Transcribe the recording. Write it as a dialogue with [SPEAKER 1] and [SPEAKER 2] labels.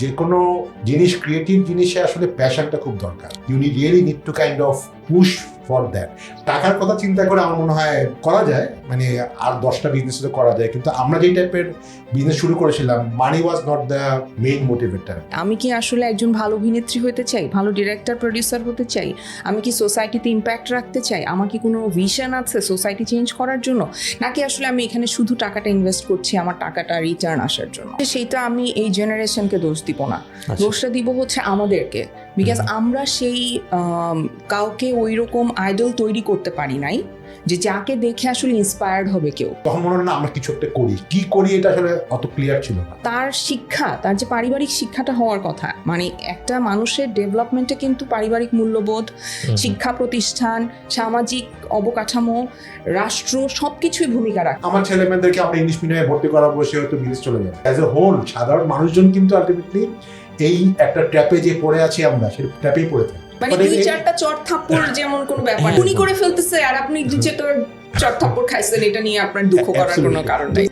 [SPEAKER 1] যে কোনো জিনিস ক্রিয়েটিভ জিনিসে আসলে প্যাশনটা খুব দরকার। You really need to kind of push for that টাকার কথা চিন্তা করে আমার মনে হয় করা যায় মানে আর দশটা বিজনেস তো করা যায়। কিন্তু আমরা যেই টাইপের বিজনেস শুরু করেছিলাম money was not the main motivator
[SPEAKER 2] আমি কি আসলে একজন ভালো অভিনেত্রী হতে চাই ভালো ডিরেক্টর প্রডিউসার হতে চাই? আমি কি সোসাইটিতে ইম্প্যাক্ট রাখতে চাই? আমার কি কোনো ভিশন আছে সোসাইটি চেঞ্জ করার জন্য? নাকি আসলে আমি এখানে শুধু টাকাটা ইনভেস্ট করছি আমার টাকাটা রিটার্ন আসার জন্য? সেইটা আমি এই জেনারেশনকে দোষ দিব না। দোষটা দিব হচ্ছে আমাদেরকে। বিকজ আমরা সেই কাউকে ওই রকম আইডল তৈরি করতে পারি নাই যে যাকে দেখে আসলে ইন্সপায়ার্ড হবে কেউ।
[SPEAKER 1] তখন মনে না আমরা কিছু একটা করি। কি করি এটা আসলে অত ক্লিয়ার ছিল না।
[SPEAKER 2] তার শিক্ষা তার যে পারিবারিক শিক্ষাটা হওয়ার কথা মানে একটা মানুষের ডেভেলপমেন্টে কিন্তু পারিবারিক মূল্যবোধ শিক্ষা প্রতিষ্ঠান সামাজিক অবকাঠামো রাষ্ট্র সবকিছুই ভূমিকা রাখে।
[SPEAKER 1] আমার ছেলে মেয়েদেরকে আমরা ইংলিশ মিডিয়ামে ভর্তি করাবো সে হয়তো বিদেশ চলে যাবে। অ্যাজ এ হোল সাধারণ মানুষজন কিন্তু আলটিমেটলি এই একটা ট্র্যাপে যে পড়ে আছি আমরা সেই ট্র্যাপেই পড়ে থাকি।
[SPEAKER 2] মানে
[SPEAKER 1] মানে
[SPEAKER 2] দুই চারটা চট থাপ্পড় যেমন কোনো ব্যাপার উনি করে ফেলতেছে আর আপনি দুই চারটা চট থাপ্পড় খাইছেন এটা নিয়ে আপনার দুঃখ করার কোনো কারণ নেই।